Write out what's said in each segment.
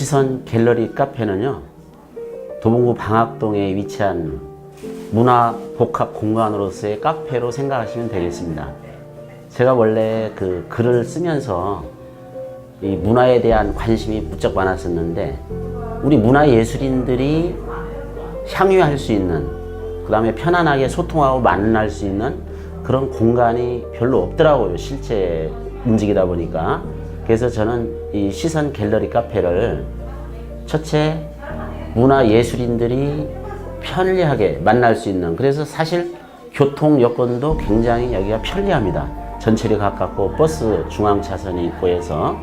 시선 갤러리 카페는요, 도봉구 방학동에 위치한 문화 복합 공간으로서의 카페로 생각하시면 되겠습니다. 제가 원래 그 글을 쓰면서 이 문화에 대한 관심이 무척 많았었는데, 우리 문화 예술인들이 향유할 수 있는, 그 다음에 편안하게 소통하고 만날 수 있는 그런 공간이 별로 없더라고요. 실제 움직이다 보니까. 그래서 저는 이 시선 갤러리 카페를 첫째 문화 예술인들이 편리하게 만날 수 있는 그래서 사실 교통 여건도 굉장히 여기가 편리합니다. 전철이 가깝고 버스 중앙 차선이 있고 해서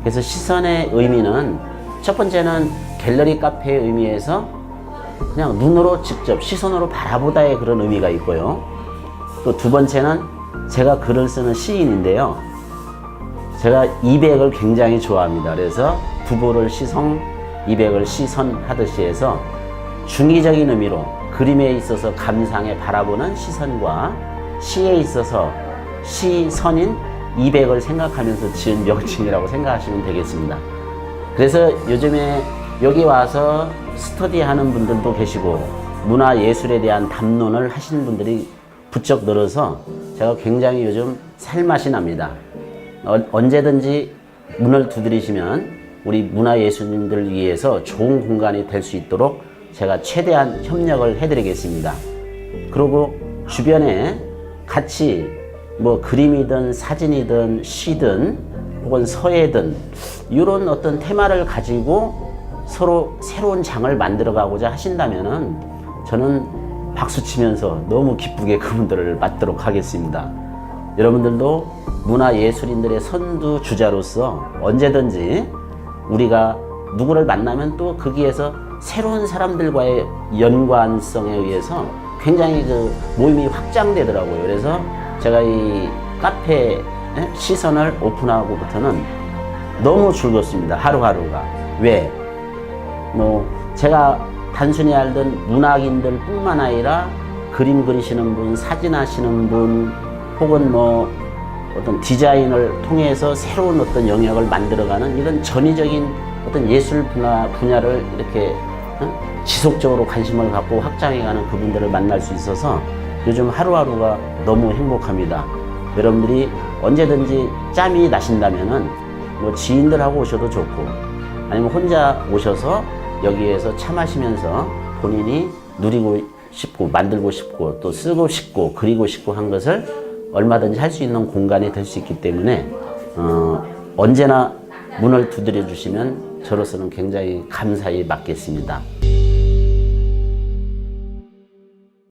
그래서 시선의 의미는 첫 번째는 갤러리 카페의 의미에서 그냥 눈으로 직접 시선으로 바라보다의 그런 의미가 있고요. 또 두 번째는 제가 글을 쓰는 시인인데요. 제가 200을 굉장히 좋아합니다. 그래서 부부를 시성, 200을 시선 하듯이 해서 중의적인 의미로 그림에 있어서 감상에 바라보는 시선과 시에 있어서 시선인 200을 생각하면서 지은 명칭이라고 생각하시면 되겠습니다. 그래서 요즘에 여기 와서 스터디 하는 분들도 계시고 문화 예술에 대한 담론을 하시는 분들이 부쩍 늘어서 제가 굉장히 요즘 살맛이 납니다. 어, 언제든지 문을 두드리시면 우리 문화 예술인들 위해서 좋은 공간이 될 수 있도록 제가 최대한 협력을 해드리겠습니다. 그리고 주변에 같이 뭐 그림이든 사진이든 시든 혹은 서예든 이런 어떤 테마를 가지고 서로 새로운 장을 만들어가고자 하신다면은 저는 박수 치면서 너무 기쁘게 그분들을 맞도록 하겠습니다. 여러분들도 문화 예술인들의 선두 주자로서 언제든지 우리가 누구를 만나면 또 거기에서 새로운 사람들과의 연관성에 의해서 굉장히 그 모임이 확장되더라고요. 그래서 제가 이 카페 시선을 오픈하고부터는 너무 즐겁습니다. 하루하루가. 왜? 뭐 제가 단순히 알던 문학인들 뿐만 아니라 그림 그리시는 분, 사진 하시는 분, 혹은 뭐 어떤 디자인을 통해서 새로운 어떤 영역을 만들어가는 이런 전위적인 어떤 예술 분야, 분야를 이렇게 어? 지속적으로 관심을 갖고 확장해가는 그분들을 만날 수 있어서 요즘 하루하루가 너무 행복합니다. 여러분들이 언제든지 짬이 나신다면은 뭐 지인들하고 오셔도 좋고 아니면 혼자 오셔서 여기에서 차 마시면서 본인이 누리고 싶고 만들고 싶고 또 쓰고 싶고 그리고 싶고 한 것을 얼마든지 할 수 있는 공간이 될 수 있기 때문에 어, 언제나 문을 두드려 주시면 저로서는 굉장히 감사히 받겠습니다.